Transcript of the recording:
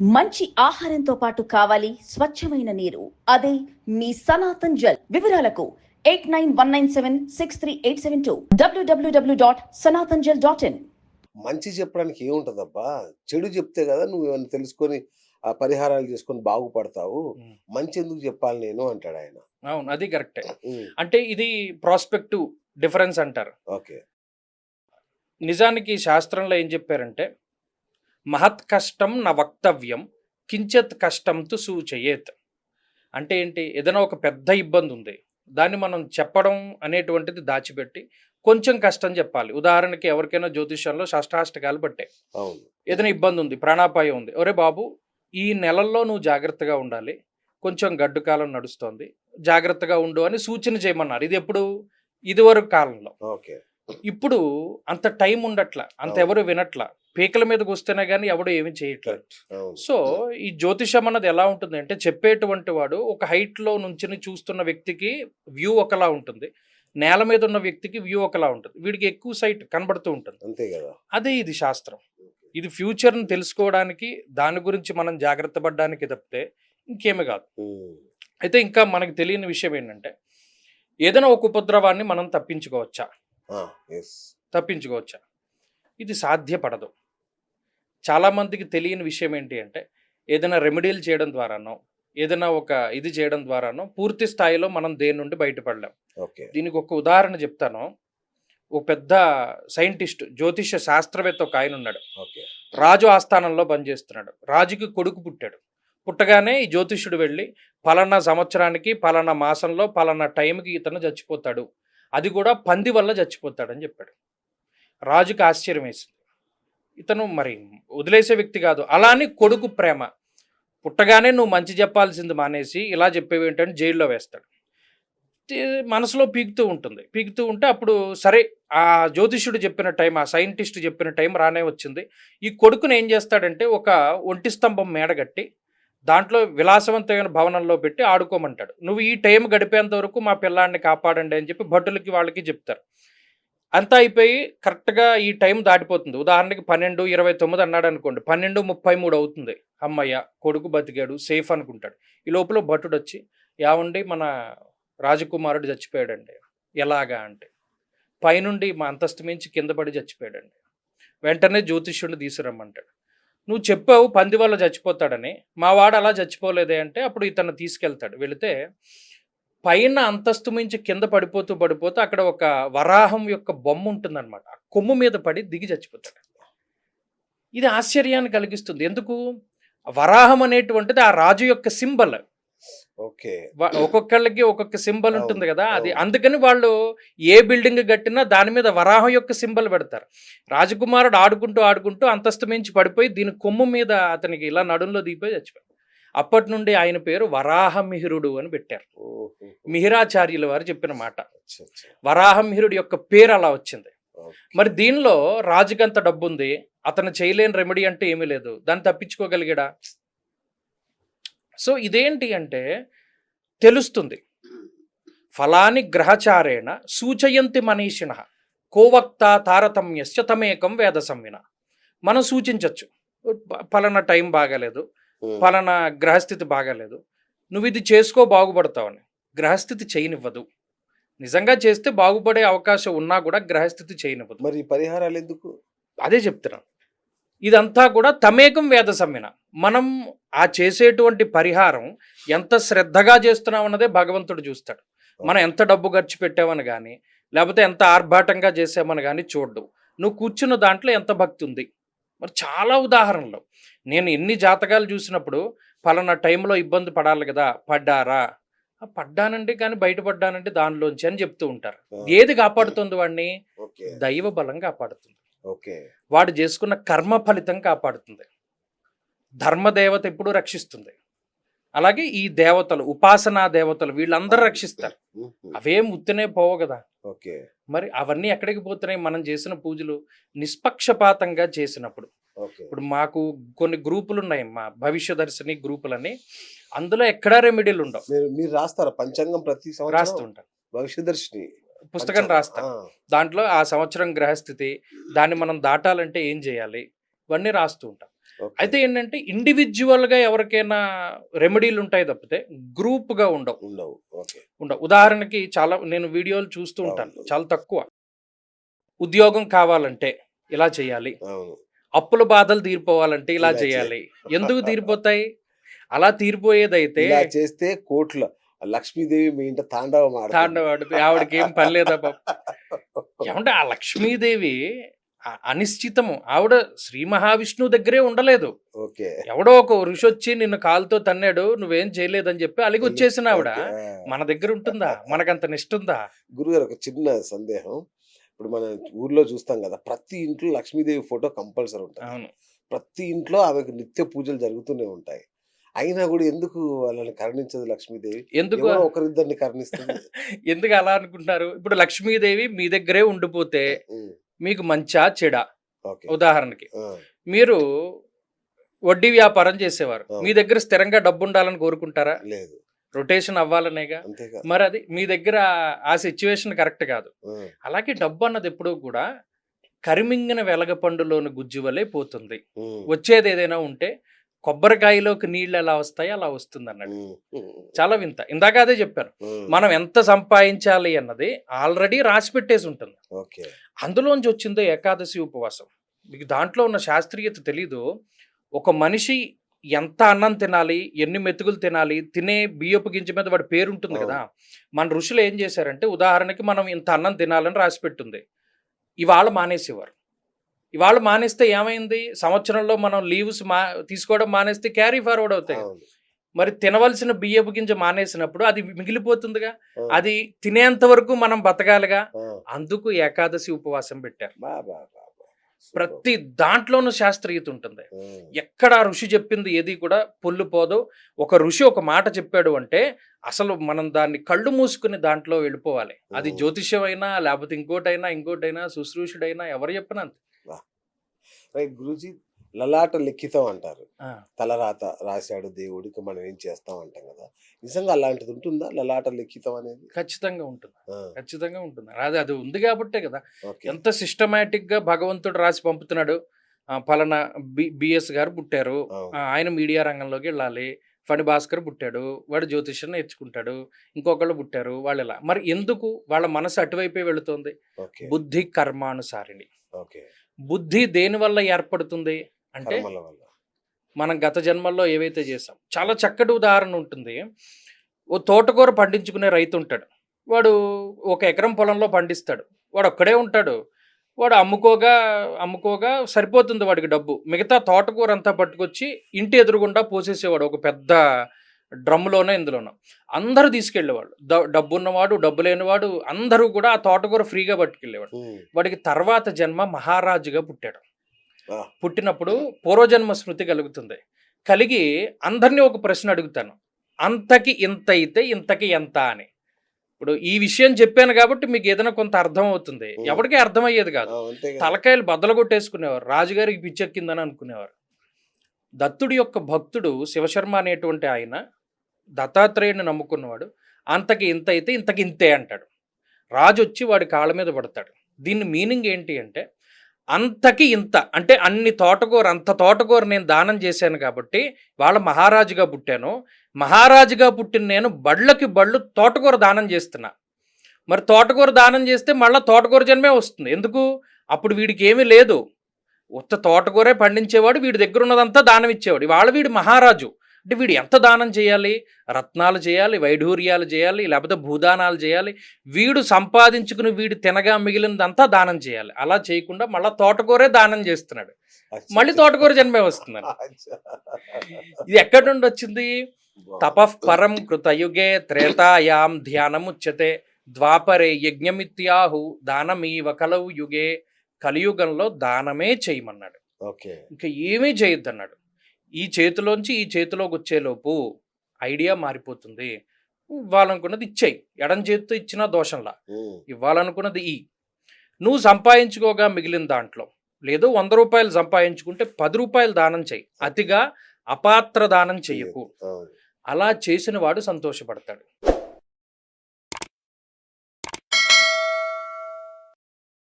మంచి ఆహారంతో పాటు కావాలి స్వచ్ఛమైన నీరు. అదే మీ సనాతన్ జల్. వివరాలకు eight nine one nine seven six three eight seven two. W W W dot Sanatan Jal dot in మంచి చెప్పడానికి ఏముంటదబ్బా? చెడు చెప్తే కదా నువ్వు ఏమైనా తెలుసుకొని ఆ పరిహారాలు చేసుకొని బాగుపడతావు. మంచి ఎందుకు చెప్పాలి నేను అంటాడు ఆయన. అవును అది కరెక్టే. అంటే ఇది ప్రాస్పెక్టివ్ డిఫరెన్స్ అంటారు. ఓకే. నిజానికి శాస్త్రంలో ఏం చెప్పారంటే మహత్ కష్టం నా వక్తవ్యం కించిత్ కష్టం తు సూచయేత్. అంటే ఏంటి? ఏదైనా ఒక పెద్ద ఇబ్బంది ఉంది. దాన్ని మనం చెప్పడం అనేటువంటిది దాచిపెట్టి కొంచెం కష్టం చెప్పాలి. ఉదాహరణకి ఎవరికైనా జ్యోతిష్యంలో షష్టాష్టకాలు అవును. ఏదైనా ఇబ్బంది ఉంది ప్రాణాపాయం ఉంది. ఒరే బాబు ఈ నెలల్లో నువ్వు జాగ్రత్తగా ఉండాలి. కొంచెం గడ్డు కాలం నడుస్తోంది. జాగ్రత్తగా ఉండు అని సూచన చేయమన్నారు. ఇది ఎప్పుడు? ఇదివరకు కాలంలో. ఓకే. ఇప్పుడు అంత టైం ఉండట్ల. అంత. ఎవరు వినట్ల. పీకల మీదకి వస్తేనే కానీ ఎవడు ఏమి చేయట్లేదు. సో ఈ జ్యోతిషం అన్నది ఎలా ఉంటుంది అంటే చెప్పేటువంటి వాడు ఒక height లో నుంచి చూస్తున్న వ్యక్తికి వ్యూ ఒకలా ఉంటుంది. నేల మీద ఉన్న వ్యక్తికి వ్యూ ఒకలా ఉంటుంది. వీడికి ఎక్కువ సైట్ కనబడుతూ ఉంటుంది. అంతే కదా. అదే ఇది శాస్త్రం. ఇది ఫ్యూచర్ని తెలుసుకోవడానికి దాని గురించి మనం జాగ్రత్త పడడానికి తప్పితే ఇంకేమీ కాదు. అయితే ఇంకా మనకు తెలియని విషయం ఏంటంటే ఏదైనా ఒక ఉపద్రవాన్ని మనం తప్పించుకోవచ్చా. తప్పించుకోవచ్చా? ఇది సాధ్యపడదు. చాలామందికి తెలియని విషయం ఏంటి అంటే ఏదైనా రెమెడీలు చేయడం ద్వారానో ఏదైనా ఒక ఇది చేయడం ద్వారానో పూర్తి స్థాయిలో మనం దేని నుండి బయటపడలేం. ఓకే. దీనికి ఒక ఉదాహరణ చెప్తాను. ఒక పెద్ద సైంటిస్ట్ జ్యోతిష శాస్త్రవేత్త ఒక ఆయన ఉన్నాడు. ఓకే. రాజు ఆస్థానంలో పనిచేస్తున్నాడు. రాజుకి కొడుకు పుట్టాడు. పుట్టగానే ఈ జ్యోతిష్యుడు వెళ్ళి పలానా సంవత్సరానికి పలానా మాసంలో పలానా టైంకి ఇతను చచ్చిపోతాడు. అది కూడా పంది వల్ల చచ్చిపోతాడని చెప్పాడు. రాజుకి ఆశ్చర్యం వేసింది. ఇతను మరి వదిలేసే వ్యక్తి కాదు. అలా అని కొడుకు ప్రేమ. పుట్టగానే నువ్వు మంచి చెప్పాల్సింది మానేసి ఇలా చెప్పేవి ఏంటంటే జైల్లో వేస్తాడు. మనసులో పీకుతూ ఉంటుంది. పీకుతూ ఉంటే అప్పుడు సరే ఆ జ్యోతిష్యుడు చెప్పిన టైం ఆ సైంటిస్ట్ చెప్పిన టైం రానే వచ్చింది. ఈ కొడుకును ఏం చేస్తాడంటే ఒక ఒంటి స్తంభం మేడగట్టి దాంట్లో విలాసవంతమైన భవనంలో పెట్టి ఆడుకోమంటాడు. నువ్వు ఈ టైం గడిపేంత వరకు మా పిల్లాడిని కాపాడండి అని చెప్పి భటులకి వాళ్ళకి చెప్తారు. అంతా అయిపోయి కరెక్ట్గా ఈ టైం దాటిపోతుంది. ఉదాహరణకి పన్నెండు ఇరవై తొమ్మిది అన్నాడు అనుకోండి. పన్నెండు ముప్పై మూడు అవుతుంది. అమ్మయ్య కొడుకు బతికాడు సేఫ్ అనుకుంటాడు. ఈ లోపల భటుడు వచ్చి యావండి మన రాజకుమారుడు చచ్చిపోయాడండి. ఎలాగా? అంటే పైనుండి మా అంతస్తు మించి కింద పడి చచ్చిపోయాడండి. వెంటనే జ్యోతిష్యుడిని తీసుకురమ్మంటాడు. నువ్వు చెప్పావు పంది వల్ల చచ్చిపోతాడని. మా వాడు అలా చచ్చిపోలేదే అంటే అప్పుడు ఇతను తీసుకెళ్తాడు. వెళితే పైన అంతస్తు మించి కింద పడిపోతూ పడిపోతూ అక్కడ ఒక వరాహం యొక్క బొమ్మ ఉంటుందన్నమాట. కొమ్ము మీద పడి దిగి చచ్చిపోతాడు. ఇది ఆశ్చర్యాన్ని కలిగిస్తుంది. ఎందుకు? వరాహం అనేటువంటిది ఆ రాజు యొక్క సింబల్. ఓకే. ఒక్కొక్కళ్ళకి ఒక్కొక్క సింబల్ ఉంటుంది కదా అది. అందుకని వాళ్ళు ఏ బిల్డింగ్ కట్టినా దాని మీద వరాహం యొక్క సింబల్ పెడతారు. రాజకుమారుడు ఆడుకుంటూ ఆడుకుంటూ అంతస్తు మించి పడిపోయి దీని కొమ్ము మీద అతనికి ఇలా నడుంలో దిగిపోయి చచ్చిపోయాడు అప్పటి నుండి ఆయన పేరు వరాహమిహిరుడు అని పెట్టారు. మిహిరాచార్యుల వారు చెప్పిన మాట. అచ్చా. వరాహమిహిరుడు యొక్క పేరు అలా వచ్చింది. మరి దీనిలో రాజుకంత డబ్బు ఉంది అతను చేయలేని రెమెడీ అంటే ఏమీ లేదు దాన్ని తప్పించుకోగలిగాడా? సో ఇదేంటి అంటే తెలుస్తుంది. ఫలాని గ్రహచారేణ సూచయంతి మనీషిణ కోవక్త తారతమ్యస్య తమేకం వేద సంవిన. మనం సూచించవచ్చు ఫలానా టైం బాగాలేదు. ఫలానా గ్రహస్థితి బాగాలేదు. నువ్వు ఇది చేసుకో బాగుపడతావని గ్రహస్థితి చేయనివ్వదు. నిజంగా చేస్తే బాగుపడే అవకాశం ఉన్నా కూడా గ్రహస్థితి చేయనివ్వదు. మరి పరిహారాలు ఎందుకు? అదే చెప్తున్నాను ఇదంతా కూడా తమేకం వేద సమ్మిన. మనం ఆ చేసేటువంటి పరిహారం ఎంత శ్రద్ధగా చేస్తున్నాం అన్నదే భగవంతుడు చూస్తాడు. మనం ఎంత డబ్బు ఖర్చు పెట్టామని కానీ లేకపోతే ఎంత ఆర్భాటంగా చేసామని కానీ చూడ్డు. నువ్వు కూర్చున్న దాంట్లో ఎంత భక్తి ఉంది? మరి చాలా ఉదాహరణలు. నేను ఎన్ని జాతకాలు చూసినప్పుడు పలానా టైంలో ఇబ్బంది పడాలి కదా పడ్డారా? "ఆ, పడ్డానండి కానీ బయటపడ్డానంటే దానిలోంచి అని చెప్తూ ఉంటారు. ఏది కాపాడుతుంది వాడిని? దైవ బలం కాపాడుతుంది. ఓకే. వాడు చేసుకున్న కర్మ ఫలితం కాపాడుతుంది. ధర్మదేవత ఎప్పుడు రక్షిస్తుంది. అలాగే ఈ దేవతలు ఉపాసనా దేవతలు వీళ్ళందరూ రక్షిస్తారు. అవేం ఉత్తనే పోవు కదా. ఓకే. మరి అవన్నీ ఎక్కడికి పోతున్నాయి? మనం చేసిన పూజలు నిష్పక్షపాతంగా చేసినప్పుడు. ఇప్పుడు మాకు కొన్ని గ్రూపులు ఉన్నాయి మా భవిష్య దర్శిని గ్రూపులని అందులో ఎక్కడా రెమెడీలు ఉండవు. మీరు రాస్తారా? పంచాంగం ప్రతి రాస్తూ సంవత్సరం ఉంటాం భవిష్యదర్శిని పుస్తకం రాస్తాం. దాంట్లో ఆ సంవత్సరం గ్రహస్థితి దాన్ని మనం దాటాలంటే ఏం చేయాలి ఇవన్నీ రాస్తూ ఉంటాం. అయితే ఏంటంటే ఇండివిజువల్గా ఎవరికైనా రెమెడీలు ఉంటాయి తప్పితే గ్రూప్గా ఉండవు. ఉండవు. ఉండవు. ఉదాహరణకి చాలా నేను వీడియోలు చూస్తూ ఉంటాను. చాలా తక్కువ. ఉద్యోగం కావాలంటే ఇలా చేయాలి. అప్పుల బాధలు తీరిపోవాలంటే ఇలా చేయాలి. ఎందుకు తీరిపోతాయి? అలా తీరిపోయేదైతే చేస్తే కోట్ల లక్ష్మీదేవి మీ ఇంట తాండవం. తాండవాడు ఆవిడకి ఏం పని లేదా పాపం. ఏమంటే ఆ లక్ష్మీదేవి అనిశ్చితము. ఆవిడ శ్రీ మహావిష్ణువు దగ్గరే ఉండలేదు. ఓకే. ఎవడో ఒక ఋషి వచ్చి నిన్ను కాలుతో తన్నాడు నువ్వేం చేయలేదని చెప్పి అలిగి వచ్చేసిన ఆవిడ. మన దగ్గర ఉంటుందా? మనకంత ఉందా? గురుగారు ఒక చిన్న సందేహం. ఇప్పుడు మన ఊర్లో చూస్తాం కదా ప్రతి ఇంట్లో లక్ష్మీదేవి ఫోటో కంపల్సరీ ఉంటుంది అవును. ప్రతి ఇంట్లో ఆమెకు నిత్య పూజలు జరుగుతూనే ఉంటాయి. అయినా కూడా ఎందుకు వాళ్ళని కరుణించదు లక్ష్మీదేవి? ఎందుకు? ఒకరిద్దరిని కరుణిస్తుంది. ఎందుకు అలా అనుకుంటున్నారు? ఇప్పుడు లక్ష్మీదేవి మీ దగ్గరే ఉండిపోతే మీకు మంచా చెడా? ఓకే. ఉదాహరణకి మీరు వడ్డీ వ్యాపారం చేసేవారు. మీ దగ్గర స్థిరంగా డబ్బు ఉండాలని కోరుకుంటారా? లేదు. రొటేషన్ అవ్వాలనేగా. మరి అది మీ దగ్గర ఆ సిచ్యువేషన్ కరెక్ట్ కాదు. అలాగే డబ్బు అన్నది ఎప్పుడూ కూడా కరిమింగిన వెలగపండులోని గుజ్జు వలె పోతుంది. వచ్చేది ఏదైనా ఉంటే కొబ్బరికాయలోకి నీళ్ళు ఎలా వస్తాయో అలా వస్తుంది అన్నట్టు చాలా వింత. ఇందాక అదే చెప్పాను ఉమ్, మనం ఎంత సంపాదించాలి అన్నది ఆల్రెడీ రాసి పెట్టేసి ఉంటుంది. అందులోంచి వచ్చిందో ఏకాదశి ఉపవాసం. మీకు దాంట్లో ఉన్న శాస్త్రీయత తెలీదు. ఒక మనిషి ఎంత అన్నం తినాలి ఎన్ని మెతుకులు తినాలి తినే బియ్యపు గింజ మీద వాడి పేరు ఉంటుంది కదా మన ఋషులు ఏం చేశారంటే ఉదాహరణకి మనం ఇంత అన్నం తినాలని రాసి పెట్టుంది. ఇవాళ మానేసేవారు. ఇవాళ మానేస్తే ఏమైంది? సంవత్సరంలో మనం లీవ్స్ మా తీసుకోవడం మానేస్తే క్యారీ ఫార్వర్డ్ అవుతాయి. మరి తినవలసిన బియ్యపు గింజ మానేసినప్పుడు అది మిగిలిపోతుందిగా. అది తినేంత వరకు మనం బతకాలిగా. అందుకు ఏకాదశి ఉపవాసం పెట్టారు. ప్రతి దాంట్లోనూ శాస్త్రీయత ఉంటుంది. ఎక్కడ ఋషి చెప్పింది ఏది కూడా పొల్లుపోదు ఒక ఋషి ఒక మాట చెప్పాడు అంటే అసలు మనం దాన్ని కళ్ళు మూసుకుని దాంట్లో వెళ్ళిపోవాలి. అది ఓ. జ్యోతిష్యం అయినా లేకపోతే ఇంకోటైనా ఇంకోటైనా శుశ్రూషుడైనా ఎవరు చెప్పినా అంతే. రైట్ గురూజీ లలాట లిఖితం అంటారు తలరాత రాశాడు దేవుడికి మనం ఏం చేస్తాం అంటాం కదా. నిజంగా అలాంటిది ఉంటుందా లలాట లిఖితం అనేది ఖచ్చితంగా ఉంటుంది. ఖచ్చితంగా ఉంటుంది. అది అది ఉంది కాబట్టే కదా. ఎంత సిస్టమేటిక్గా భగవంతుడు రాసి పంపుతున్నాడు. పలానా బి బిఎస్ గారు పుట్టారు. ఆయన మీడియా రంగంలోకి వెళ్ళాలి. ఫణి భాస్కర్ పుట్టాడు. వాడు జ్యోతిష్యం నేర్చుకుంటాడు. ఇంకొకళ్ళు పుట్టారు. వాళ్ళు ఇలా. మరి ఎందుకు వాళ్ళ మనసు అటువైపే వెళుతోంది? బుద్ధి కర్మానుసారిణి. ఓకే. బుద్ధి దేని వల్ల ఏర్పడుతుంది? అంటే మనం గత జన్మల్లో ఏవైతే చేసాం చాలా చక్కటి ఉదాహరణ ఉంటుంది. ఓ తోటకూర పండించుకునే రైతు ఉంటాడు. వాడు ఒక ఎకరం పొలంలో పండిస్తాడు. వాడు ఒక్కడే ఉంటాడు. వాడు అమ్ముకోగా అమ్ముకోగా సరిపోతుంది వాడికి డబ్బు. మిగతా తోటకూర అంతా పట్టుకొచ్చి ఇంటి ఎదురుగుండా పోసేసేవాడు ఒక పెద్ద డ్రమ్ములోనే ఇందులోనో. అందరూ తీసుకెళ్ళేవాడు డ- డబ్బు ఉన్నవాడు డబ్బు లేనివాడు అందరూ కూడా ఆ తోటకూర ఫ్రీగా పట్టుకెళ్ళేవాడు వాడికి తర్వాత జన్మ మహారాజుగా పుట్టాడు. పుట్టినప్పుడు పూర్వజన్మ స్మృతి కలుగుతుంది. కలిగి అందరినీ ఒక ప్రశ్న అడుగుతాను. అంతకి ఇంత అయితే ఇంతకి ఎంత అని. ఇప్పుడు ఈ విషయం చెప్పాను కాబట్టి మీకు ఏదైనా కొంత అర్థం అవుతుంది. ఎవరికీ అర్థమయ్యేది కాదు. తలకాయలు బద్దలు కొట్టేసుకునేవారు. రాజుగారికి పిచ్చెక్కిందని అనుకునేవారు. దత్తుడి యొక్క భక్తుడు శివశర్మ అనేటువంటి ఆయన దత్తాత్రేయుని నమ్ముకున్నవాడు అంతకి ఇంత అయితే ఇంతకి ఇంతే అంటాడు. రాజు వచ్చి వాడి కాళ్ళ మీద పడతాడు. దీని మీనింగ్ ఏంటి అంటే అంతకి ఇంత. అంటే అన్ని తోటకూర అంత తోటకూర నేను దానం చేశాను కాబట్టి వాళ్ళ మహారాజుగా పుట్టాను. మహారాజుగా పుట్టిన నేను బళ్ళకి బళ్ళు తోటకూర దానం చేస్తున్నా. మరి తోటకూర దానం చేస్తే మళ్ళీ తోటకూర జన్మే వస్తుంది. ఎందుకు? అప్పుడు వీడికి ఏమీ లేదు. ఉత్త తోటకూరే పండించేవాడు వీడి దగ్గర ఉన్నదంతా దానం ఇచ్చేవాడు. వాళ్ళ వీడు మహారాజు. అంటే వీడు ఎంత దానం చేయాలి? రత్నాలు చేయాలి వైఢూర్యాలు చేయాలి లేకపోతే భూదానాలు చేయాలి? వీడు సంపాదించుకుని వీడు తినగా మిగిలినదంతా దానం చేయాలి. అలా చేయకుండా మళ్ళీ తోటకూరే దానం చేస్తున్నాడు. మళ్ళీ. తోటకూర జన్మే అచ్చా. ఇది ఎక్కడి నుండి వచ్చింది? బాగుంది. తపః పరం కృతయుగే త్రేతాయాం ధ్యానముచ్యతే. ద్వాపరే యజ్ఞమిత్యాహు దానమీవ కలవు యుగే కలియుగంలో దానమే చేయమన్నాడు. ఓకే. ఇంకా ఏమీ చేయొద్దు అన్నాడు ఈ చేతిలోంచి ఈ చేతిలోకి వచ్చేలోపు ఐడియా మారిపోతుంది. ఇవ్వాలనుకున్నది ఇచ్చేయి. ఎడం చేతితో ఇచ్చినా దోషంలా. ఇవ్వాలనుకున్నది ఈ నువ్వు సంపాదించుకోగా మిగిలిన దాంట్లో. లేదు వంద రూపాయలు సంపాదించుకుంటే పది రూపాయలు దానం చెయ్యి అతిగా అపాత్ర దానం చెయ్యకు. అలా చేసిన వాడు సంతోషపడతాడు.